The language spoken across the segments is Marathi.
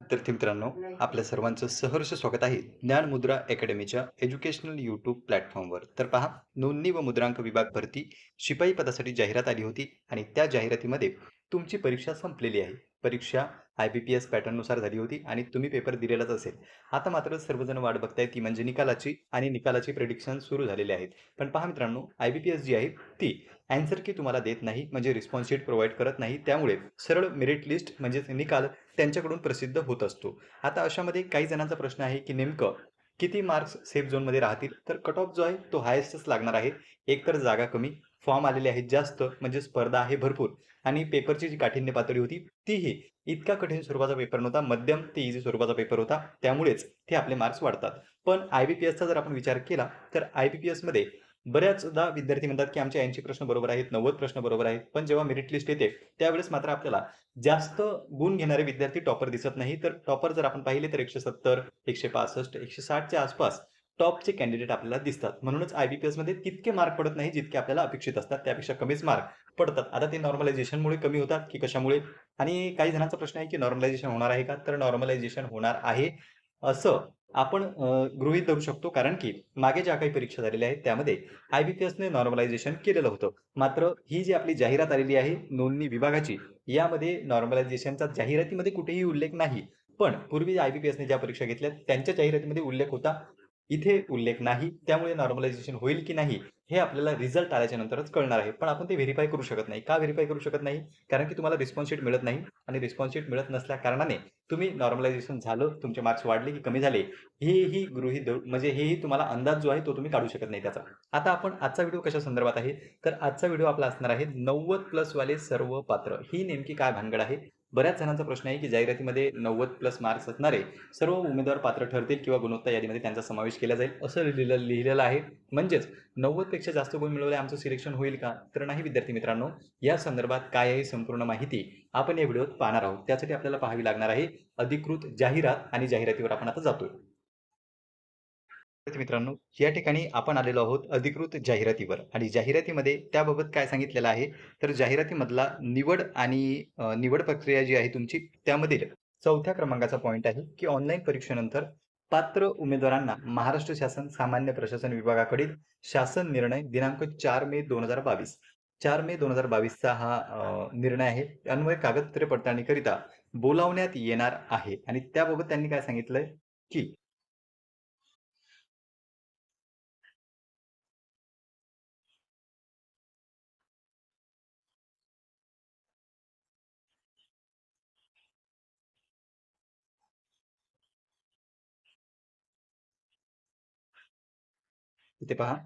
विद्यार्थी मित्रांनो आपल्या सर्वांचं सहर्ष स्वागत आहे ज्ञान मुद्रा अकॅडमीच्या एज्युकेशनल युट्यूब प्लॅटफॉर्मवर. तर पहा नोंदणी व मुद्रांक विभाग भरती शिपाई पदासाठी जाहिरात आली होती आणि त्या जाहिरातीमध्ये तुमची परीक्षा संपलेली आहे. परीक्षा आय बी पी एस पॅटर्ननुसार झाली होती आणि तुम्ही पेपर दिलेलाच असेल. आता मात्र सर्वजण वाट बघताय ती म्हणजे निकालाची आणि निकालाची प्रेडिक्शन सुरू झालेले आहेत. पण पहा मित्रांनो आय बी पी एस जी आहे ती अँसर की तुम्हाला देत नाही म्हणजे रिस्पॉन्स शीट प्रोव्हाइड करत नाही त्यामुळे सरळ मेरिट लिस्ट म्हणजेच निकाल त्यांच्याकडून प्रसिद्ध होत असतो. आता अशामध्ये काही जणांचा प्रश्न आहे की नेमकं किती मार्क्स सेफ झोनमध्ये राहतील? तर कट ऑफ जो आहे तो हायेस्टच लागणार आहे. एकतर जागा कमी फॉर्म आलेले आहेत जास्त म्हणजे स्पर्धा आहे भरपूर. आणि पेपरची जी काठिण्य पातळी होती तीही इतका कठीण स्वरूपाचा पेपर नव्हता मध्यम ते इझी स्वरूपाचा पेपर होता. त्यामुळेच ते आपले मार्क्स वाढतात. पण आय बी पी एसचा जर आपण विचार केला तर आय बी पी एसमध्ये बऱ्याचदा विद्यार्थी म्हणतात की आमचे ऐंशी प्रश्न बरोबर आहेत नव्वद प्रश्न बरोबर आहेत पण जेव्हा मेरिट लिस्ट येते त्यावेळेस मात्र आपल्याला जास्त गुण घेणारे विद्यार्थी टॉपर दिसत नाही. तर टॉपर जर आपण पाहिले तर एकशे सत्तर एकशे पासष्ट एकशे साठच्या आसपास टॉपचे कॅन्डिडेट आपल्याला दिसतात. म्हणूनच आय बी पी एसमध्ये तितके मार्क पडत नाही जितके आपल्याला अपेक्षित असतात. त्यापेक्षा कमीच मार्क पडतात. आता ते नॉर्मलायझेशनमुळे कमी होतात की कशामुळे? आणि काही जणांचा प्रश्न आहे की नॉर्मलायझेशन होणार आहे का? तर नॉर्मलायझेशन होणार आहे. असं आपण गृहित गृहीत धरू शकतो. कारण की मागे ज्या काही परीक्षा झालेल्या आहेत त्यामध्ये आय बी पी एसने नॉर्मलायझेशन केलेलं होतं. मात्र ही जी आपली जाहिरात आलेली आहे नोंदणी विभागाची यामध्ये नॉर्मलायझेशनचा जाहिरातीमध्ये कुठेही उल्लेख नाही. पण पूर्वी आय बी पी एसने ज्या परीक्षा घेतल्या त्यांच्या जाहिरातीमध्ये उल्लेख होता इथे उल्लेख नाही त्यामुळे नॉर्मलायझेशन होईल की नाही हे आपल्याला रिझल्ट आल्याच्या नंतरच कळणार आहे. पण आपण ते व्हेरीफाय करू शकत नाही. का व्हेरीफाय करू शकत नाही? कारण की तुम्हाला रिस्पॉन्स शीट मिळत नाही आणि रिस्पॉन्स शीट मिळत नसल्या कारणाने तुम्ही नॉर्मलायझेशन झालं तुमचे मार्क्स वाढले की कमी झाले हेही गृहीत म्हणजे हेही तुम्हाला अंदाज जो आहे तो तुम्ही काढू शकत नाही त्याचा. आता आपण आजचा व्हिडिओ कशा संदर्भात आहे? तर आजचा व्हिडिओ आपला असणार आहे नव्वद प्लस वाले सर्व पात्र. ही नेमकी काय भानगड आहे? बऱ्याच जणांचा प्रश्न आहे की जाहिरातीमध्ये नव्वद प्लस मार्क्स असणारे सर्व उमेदवार पात्र ठरतील किंवा गुणवत्ता यादीमध्ये त्यांचा समावेश केला जाईल. असं लिहिलं लिहिलेलं आहे. म्हणजेच नव्वदपेक्षा जास्त गुण मिळवले आमचं सिलेक्शन होईल का? तर नाही विद्यार्थी मित्रांनो या संदर्भात काय आहे संपूर्ण माहिती आपण या व्हिडिओत पाहणार आहोत. त्यासाठी आपल्याला पाहावी लागणार आहे अधिकृत जाहिरात आणि जाहिरातीवर आपण आता जातोय. मित्रांनो या ठिकाणी आपण आलेलो आहोत अधिकृत जाहिरातीवर. आणि जाहिरातीमध्ये त्याबाबत काय सांगितलेलं आहे? तर जाहिरातीमधला निवड आणि निवड प्रक्रिया जी आहे तुमची त्यामधील चौथ्या क्रमांकाचा पॉईंट आहे की ऑनलाईन परीक्षेनंतर पात्र उमेदवारांना महाराष्ट्र शासन सामान्य प्रशासन विभागाकडील शासन निर्णय दिनांक चार मे दोन हजार बावीस. चार मे दोन हजार बावीसचा हा निर्णय आहे. अन्वय कागदपत्रे पडताळणीकरिता बोलावण्यात येणार आहे. आणि त्याबाबत त्यांनी काय सांगितलंय? की इथे पहा.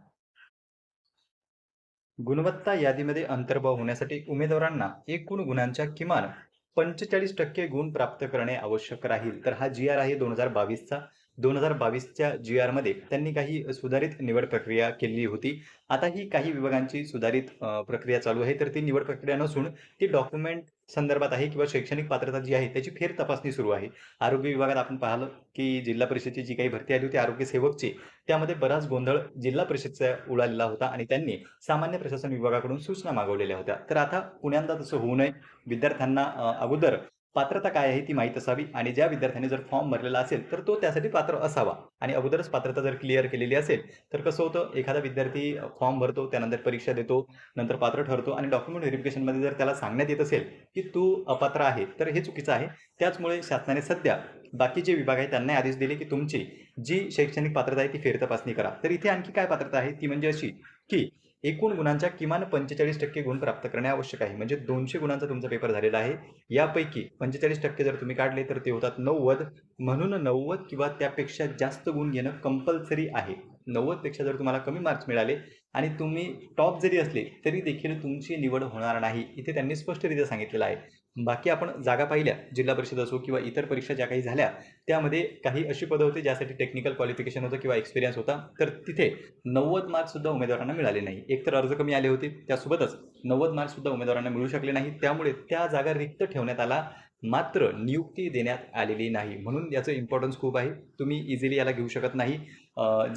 गुणवत्ता यादीमध्ये अंतर्भाव होण्यासाठी उमेदवारांना एकूण गुणांच्या किमान पंचेचाळीस टक्के गुण प्राप्त करणे आवश्यक राहील. तर हा जी आर आहे दोन हजार बावीसचा. दोन हजार बावीसच्या जी आरमध्ये त्यांनी काही सुधारित निवड प्रक्रिया केली होती. आता ही काही विभागांची सुधारित प्रक्रिया चालू आहे. तर ती निवड प्रक्रिया नसून ती डॉक्युमेंट संदर्भात आहे किंवा शैक्षणिक पात्रता जी आहे त्याची फेर तपासणी सुरू आहे. आरोग्य विभागात आपण पाहिलं की जिल्हा परिषदची जी काही भरती आली होती आरोग्य सेवकची त्यामध्ये बराच गोंधळ जिल्हा परिषदचा उडालेला होता आणि त्यांनी सामान्य प्रशासन विभागाकडून सूचना मागवलेल्या होत्या. तर आता पुण्यांदा तसं होऊ नये. विद्यार्थ्यांना अगोदर पात्रता काय आहे ती माहीत असावी आणि ज्या विद्यार्थ्यांनी जर फॉर्म भरलेला असेल तर तो त्यासाठी पात्र असावा. आणि अगोदरच पात्रता जर क्लिअर केलेली असेल तर कसं होतं एखादा विद्यार्थी फॉर्म भरतो त्यानंतर परीक्षा देतो नंतर पात्र ठरतो आणि डॉक्युमेंट व्हेरिफिकेशनमध्ये जर त्याला सांगण्यात येत असेल की तू अपात्र आहे तर हे चुकीचं आहे. त्याचमुळे शासनाने सध्या बाकीचे विभाग आहेत त्यांना आदेश दिले की तुमची जी शैक्षणिक पात्रता आहे ती फेरतपासणी करा. तर इथे आणखी काय पात्रता आहे? ती म्हणजे अशी की एकूण गुणांच्या किमान पंचेचाळीस टक्के गुण प्राप्त करणे आवश्यक आहे. म्हणजे दोनशे गुणांचा तुमचा पेपर झालेला आहे. यापैकी पंचेचाळीस टक्के जर तुम्ही काढले तर ते होतात नव्वद. म्हणून नव्वद किंवा त्यापेक्षा जास्त गुण घेणं कंपल्सरी आहे. नव्वदपेक्षा जर तुम्हाला कमी मार्क्स मिळाले आणि तुम्ही टॉप जरी असले तरी देखील तुमची निवड होणार नाही. इथे त्यांनी स्पष्टरित्या सांगितलेलं आहे. बाकी आपण जागा पाहिल्या जिल्हा परिषद असो किंवा इतर परीक्षा ज्या काही झाल्या त्यामध्ये काही अशी पदं होती ज्यासाठी टेक्निकल क्वालिफिकेशन होतं किंवा एक्सपिरियन्स होता. तर तिथे नव्वद मार्कसुद्धा उमेदवारांना मिळाले नाही. एकतर अर्ज कमी आले होते त्यासोबतच नव्वद मार्कसुद्धा उमेदवारांना मिळू शकले नाही त्यामुळे त्या जागा रिक्त ठेवण्यात आला मात्र नियुक्ती देण्यात आलेली नाही. म्हणून याचं इम्पॉर्टन्स खूप आहे. तुम्ही इझिली याला घेऊ शकत नाही.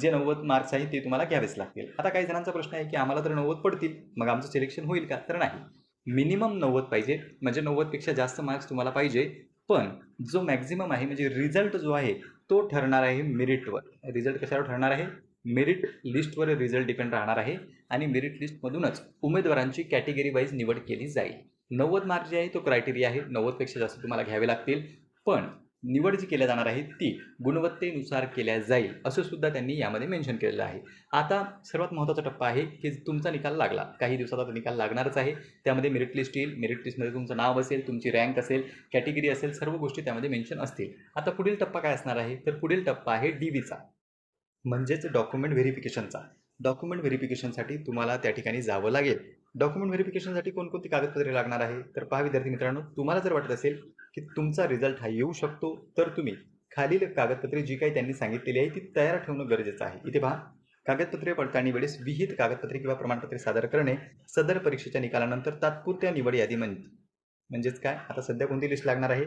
जे नव्वद मार्क्स आहेत ते तुम्हाला घ्यावेच लागतील. आता काही जणांचा प्रश्न आहे की आम्हाला तर नव्वद पडतील मग आमचं सिलेक्शन होईल का? तर नाही. मिनिमम नव्वद पाहिजे. म्हणजे नव्वदपेक्षा जास्त मार्क्स तुम्हाला पाहिजे. पण जो मॅक्झिमम आहे म्हणजे रिझल्ट जो आहे तो ठरणार आहे मेरिटवर रिझल्ट कशावर ठरणार आहे? मेरिट लिस्टवर रिझल्ट डिपेंड राहणार आहे. आणि मेरिट लिस्टमधूनच उमेदवारांची कॅटेगरी वाईज निवड केली जाईल. नव्वद मार्क जे आहे तो क्रायटेरिया आहे. नव्वदपेक्षा जास्त तुम्हाला घ्यावे लागतील. पण निवड जी केल्या जाणार आहे ती गुणवत्तेनुसार केल्या जाईल असं सुद्धा त्यांनी यामध्ये मेन्शन केलेलं आहे. आता सर्वात महत्त्वाचा टप्पा आहे की तुमचा निकाल लागला. काही दिवसात आता निकाल लागणारच आहे. त्यामध्ये मेरिट लिस्ट येईल. मेरिट लिस्टमध्ये तुमचं नाव असेल तुमची रँक असेल कॅटेगरी असेल सर्व गोष्टी त्यामध्ये मेन्शन असतील. आता पुढील टप्पा काय असणार आहे? तर पुढील टप्पा आहे डी व्हीचा म्हणजेच डॉक्युमेंट व्हेरिफिकेशनचा डॉक्युमेंट व्हेरिफिकेशनसाठी तुम्हाला त्या ठिकाणी जावं लागेल. डॉक्युमेंट व्हेरिफिकेशनसाठी कोणकोणती कागदपत्रे लागणार आहे? तर पहा विद्यार्थी मित्रांनो तुम्हाला जर वाटत असेल की तुमचा रिझल्ट हा येऊ शकतो. तर तुम्ही खालील कागदपत्रे जी काही त्यांनी सांगितलेली आहे ती तयार ठेवणं गरजेचं आहे. इथे पहा. कागदपत्रे पडताळणी वेळेस विहित कागदपत्रे किंवा प्रमाणपत्रे सादर करणे सदर परीक्षेच्या निकालानंतर तात्पुरत्या निवड यादी म्हणजेच काय? आता सध्या कोणती लिस्ट लागणार आहे?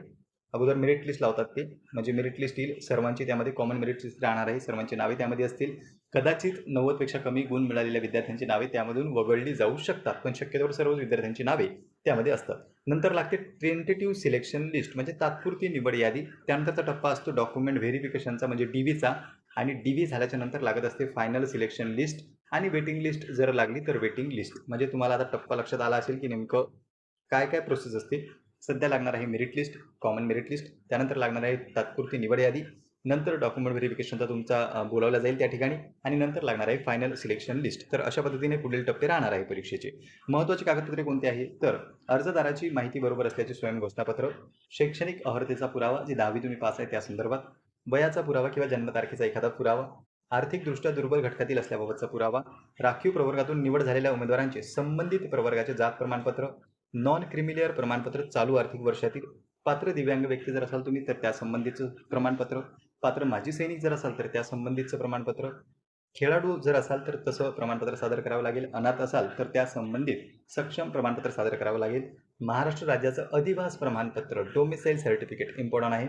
अगोदर मेरिट लिस्ट लावतात ते. म्हणजे मेरिट लिस्ट येईल. सर्वांची त्यामध्ये कॉमन मेरिट लिस्ट राहणार आहे. सर्वांची नावे त्यामध्ये असतील. कदाचित नव्वदपेक्षा कमी गुण मिळालेल्या विद्यार्थ्यांची नावे त्यामधून वगळली जाऊ शकतात. पण शक्यतोवर सर्व विद्यार्थ्यांची नावे त्यामध्ये असतात. नंतर लागते टेंटेटिव्ह सिलेक्शन लिस्ट म्हणजे तात्पुरती निवड यादी. त्यानंतरचा टप्पा असतो डॉक्युमेंट व्हेरिफिकेशनचा म्हणजे डी व्हीचा आणि डी व्ही झाल्याच्यानंतर लागत असते फायनल सिलेक्शन लिस्ट आणि वेटिंग लिस्ट जर लागली तर वेटिंग लिस्ट म्हणजे तुम्हाला आता टप्पा लक्षात आला असेल की नेमकं काय काय प्रोसेस असते. सध्या लागणार आहे merit list common merit list त्यानंतर लागणार आहे तात्पुरती निवड यादी. नंतर डॉक्युमेंट व्हेरिफिकेशनचा तुमचा बोलावला जाईल त्या ठिकाणी आणि नंतर लागणार आहे फायनल सिलेक्शन लिस्ट तर अशा पद्धतीने पुढील टप्पे राहणार आहे परीक्षेचे. महत्त्वाची कागदपत्रे कोणती आहे तर अर्जदाराची माहिती बरोबर असल्याचे स्वयं घोषणापत्र शैक्षणिक अहर्तेचा पुरावा जी दहावी तुम्ही पास आहे त्या संदर्भात वयाचा पुरावा किंवा जन्मतारखेचा एखादा पुरावा आर्थिकदृष्ट्या दुर्बल घटकातील असल्याबाबतचा पुरावा राखीव प्रवर्गातून निवड झालेल्या उमेदवारांचे संबंधित प्रवर्गाचे जात प्रमाणपत्र नॉन क्रिमिलियर प्रमाणपत्र चालू आर्थिक वर्षातील पात्र दिव्यांग व्यक्ती जर असाल तुम्ही तर त्या संबंधीचं प्रमाणपत्र पात्र माजी सैनिक जर असाल तर त्या संबंधितचं प्रमाणपत्र खेळाडू जर असाल तर तसं प्रमाणपत्र सादर करावं लागेल. अनाथ असाल तर त्या संबंधित सक्षम प्रमाणपत्र सादर करावं लागेल. महाराष्ट्र राज्याचं अधिवास प्रमाणपत्र डोमिसाईल सर्टिफिकेट इम्पॉर्टंट आहे.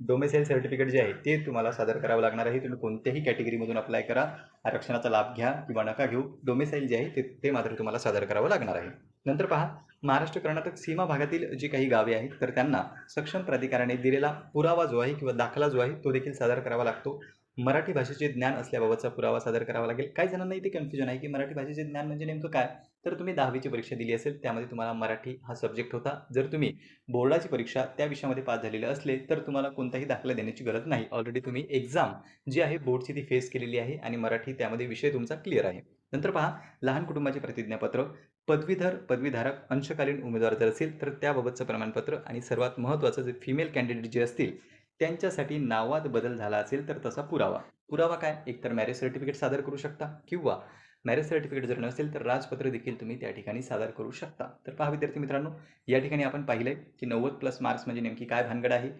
डोमिसाईल सर्टिफिकेट जे आहे ते तुम्हाला सादर करावं लागणार आहे. तुम्ही कोणत्याही कॅटेगरीमधून अप्लाय करा. आरक्षणाचा लाभ घ्या किंवा नका घेऊ. डोमिसाईल जे आहे ते ते मात्र तुम्हाला सादर करावं लागणार आहे. नंतर पहा महाराष्ट्र कर्नाटक सीमा भागातील जी काही गावे आहेत तर त्यांना सक्षम प्राधिकाराने दिलेला पुरावा जो आहे किंवा दाखला जो आहे तो देखील सादर करावा लागतो. मराठी भाषेचे ज्ञान असल्याबाबतचा पुरावा सादर करावा लागेल. काही जणांना इथे कन्फ्युजन आहे की मराठी भाषेचे ज्ञान म्हणजे नेमकं काय? तर तुम्ही दहावीची परीक्षा दिली असेल त्यामध्ये तुम्हाला मराठी हा सब्जेक्ट होता. जर तुम्ही बोर्डाची परीक्षा त्या विषयामध्ये पास झालेले असले तर तुम्हाला कोणताही दाखला देण्याची गरज नाही. ऑलरेडी तुम्ही एक्झाम जी आहे बोर्डची ती फेस केलेली आहे आणि मराठी त्यामध्ये विषय तुमचा क्लिअर आहे. नंतर पहा लहान कुटुंबाचे प्रतिज्ञापत्र. पदवीधर पदवीधारक अंशकालीन उमेदवार जर असेल तर त्याबाबतचं प्रमाणपत्र आणि सर्वात महत्त्वाचं जे फिमेल कॅन्डिडेट जे असतील त्यांच्यासाठी नावात बदल झाला असेल तर तसा पुरावा. पुरावा काय? एकतर मॅरेज सर्टिफिकेट सादर करू शकता किंवा मॅरेज सर्टिफिकेट जर नसेल तर राजपत्र देखील तुम्ही त्या ठिकाणी सादर करू शकता. तर पहा विद्यार्थी मित्रांनो या ठिकाणी आपण पाहिलंय की नव्वद प्लस मार्क्स म्हणजे नेमकी काय भानगड आहे?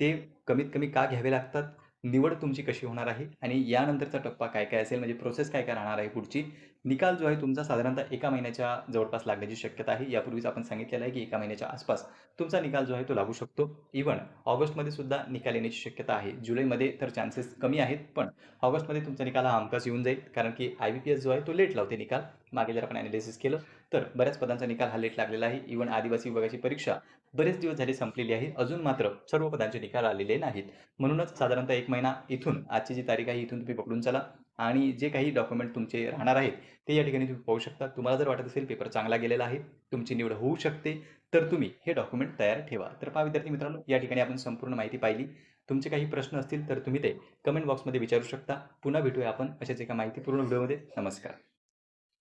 ते कमीत कमी का घ्यावे लागतात? निवड तुमची कशी होणार आहे? आणि यानंतरचा टप्पा काय काय असेल? म्हणजे प्रोसेस काय काय राहणार आहे पुढची? निकाल जो आहे तुमचा साधारणतः एका महिन्याच्या जवळपास लागण्याची शक्यता आहे. यापूर्वीच आपण सांगितलेलं आहे की एका महिन्याच्या आसपास तुमचा निकाल जो आहे तो लागू शकतो. इव्हन ऑगस्टमध्ये सुद्धा निकाल येण्याची शक्यता आहे. जुलैमध्ये तर चान्सेस कमी आहेत पण ऑगस्टमध्ये तुमचा निकाल हा हमखास येऊन जाईल. कारण की आय बी पी एस जो आहे तो लेट लावते निकाल. मागे जर आपण ॲनालिसिस केलं तर बऱ्याच पदांचा निकाल हा लेट लागलेला आहे. इवन आदिवासी विभागाची परीक्षा बरेच दिवस झाले संपलेली आहे. अजून मात्र सर्व पदांचे निकाल आलेले नाहीत. म्हणूनच साधारणतः एक महिना इथून आजची जी तारीख आहे इथून तुम्ही पकडून चला. आणि जे काही डॉक्युमेंट तुमचे राहणार आहेत ते या ठिकाणी तुम्ही पाहू शकता. तुम्हाला जर वाटत असेल पेपर चांगला गेलेला आहे तुमची निवड होऊ शकते तर तुम्ही हे डॉक्युमेंट तयार ठेवा. तर पहा विद्यार्थी मित्रांनो या ठिकाणी आपण संपूर्ण माहिती पाहिली. तुमचे काही प्रश्न असतील तर तुम्ही ते कमेंट बॉक्समध्ये विचारू शकता. पुन्हा भेटूया आपण अशाच एका माहितीपूर्ण व्हिडिओमध्ये. नमस्कार.